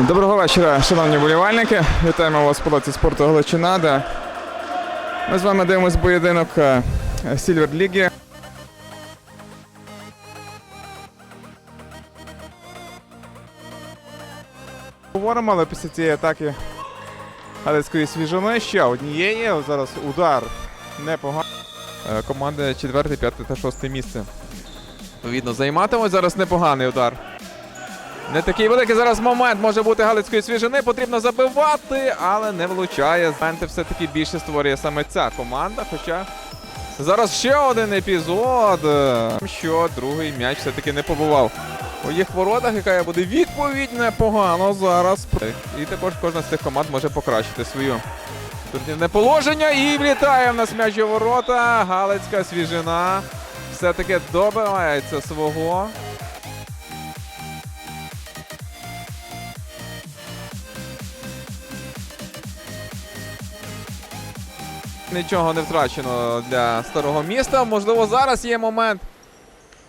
Доброго вечора, шановні болівальники. Вітаємо вас в палаці спорту Галичина. де Ми з вами дивимось поєдинок Сільвер Ліги. Говоримо, але після цієї атаки Галицької свіжини ще однієї. Зараз удар непоганий. Е, Команди 4, 5 та 6 місце. Відповідно, займатимуть зараз непоганий удар. Не такий великий зараз момент може бути Галицької свіжини. Потрібно забивати, але не влучає. Моменти все-таки більше створює саме ця команда. Хоча зараз ще один епізод, що другий м'яч все-таки не побував. У їх воротах, яка буде відповідь непогано зараз. І також кожна з цих команд може покращити свою турнірне положення. І влітає в нас м'яч у ворота. Галицька свіжина все-таки добивається свого. Нічого не втрачено для старого міста. Можливо, зараз є момент,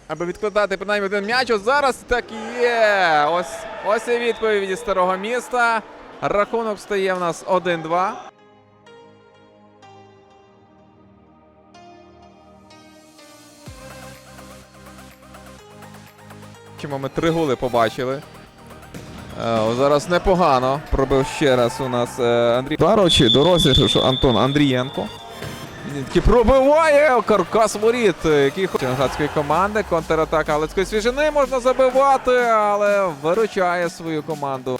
аби відкладати принаймні один м'яч. Ось зараз так і є. Ось, ось і відповідь від старого міста. Рахунок стає в нас 1-2. Чому ми три голи побачили. Е, о, Зараз непогано пробив ще раз у нас е, Андрій Дарочі до розіграшу Антон Андрієнко. Таки пробиває каркас воріт, е, який хоче градської команди. Контратака Галицької свіжини можна забивати, але виручає свою команду.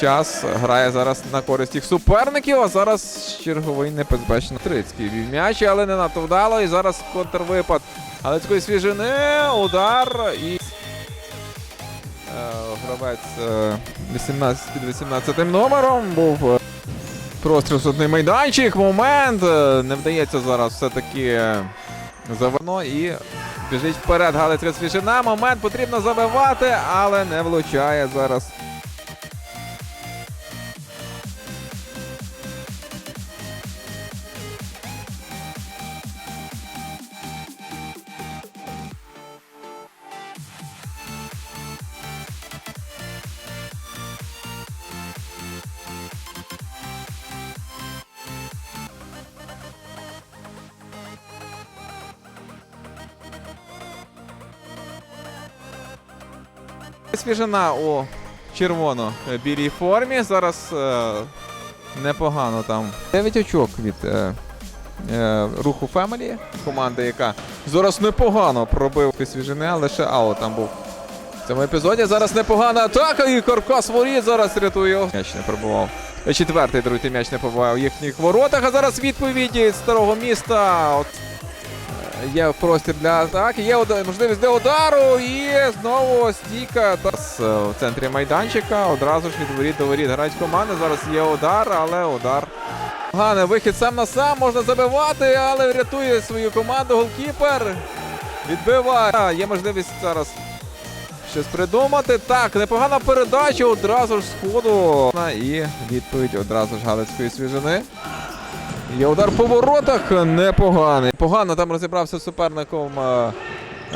Час грає зараз на користь їх суперників, а зараз черговий небезпечно. Трицький вів м'яч, але не надто вдало. І зараз контрвипад Галицької свіжини. Удар і Е, Гравець е, 18 під 18 номером був е, простріл судний майданчик. Момент. е, Не вдається зараз все-таки заверно і біжить вперед Галицька свіжина. Момент потрібно забивати, але не влучає зараз. Свіжина у червоно-білій формі. Зараз е, непогано там. 9 очок від е, е, руху Фемелі. Команда, яка зараз непогано пробив свіжини, а лише аут там був. В цьому епізоді зараз непогана атака і Каркас воріт зараз рятує. М'яч не пробував. Четвертий другий м'яч не побував у їхніх воротах. А зараз відповіді з старого міста. От е, Є простір для атаки, є можливість для удару і знову стійка та с- в центрі майданчика. Одразу ж від воріт до воріт грають команди. Зараз є удар, але удар. Поганий вихід сам на сам можна забивати, але врятує свою команду голкіпер. Відбиває. Є можливість зараз щось придумати. Так, непогана передача одразу ж з. І відповідь одразу ж Галицької свіжини. Є удар по воротах непоганий. Погано там розібрався з суперником е,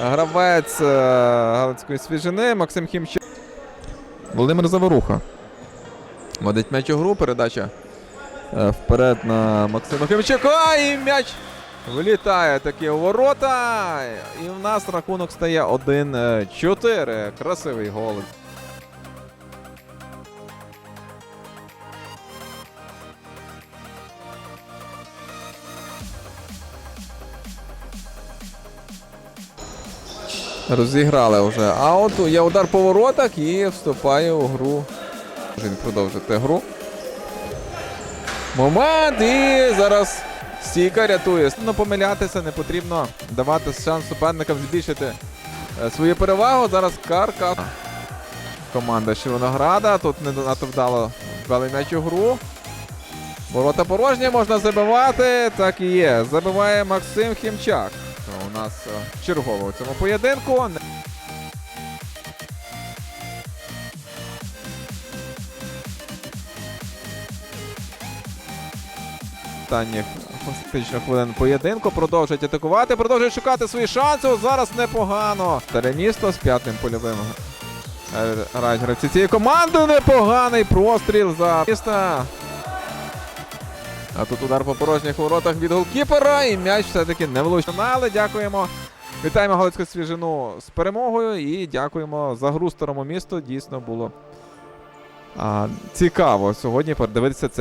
гравець е, Галицької свіжини Максим Хімчак. Володимир Заворуха. Водить м'яч у гру, передача е, вперед на Максима Хімчака і м'яч вилітає таки у ворота. І в нас рахунок стає 1-4. Красивий гол. Розіграли вже аут. Є удар по воротах і вступає у гру. Він продовжити гру. Момент і зараз стійка рятує. Не помилятися, не потрібно давати шанс суперникам збільшити е, свою перевагу. Зараз Карка. Команда Червонограда. Тут не надто вдало ввели м'яч у гру. Ворота порожні, можна забивати. Так і є. Забиває Максим Хімчак. Нас е, чергово у цьому поєдинку. Останніх фактично хвилин поєдинку. Продовжують атакувати, продовжують шукати свої шанси. Зараз непогано. Старе місто з п'ятим польовим е, гравці цієї команди. Непоганий простріл за міста. А тут удар по порожніх воротах від голкіпера. І м'яч все-таки не влучив. Але дякуємо. Вітаємо Галицьку свіжину з перемогою і дякуємо за гру старому місту. Дійсно було а, цікаво сьогодні подивитися це.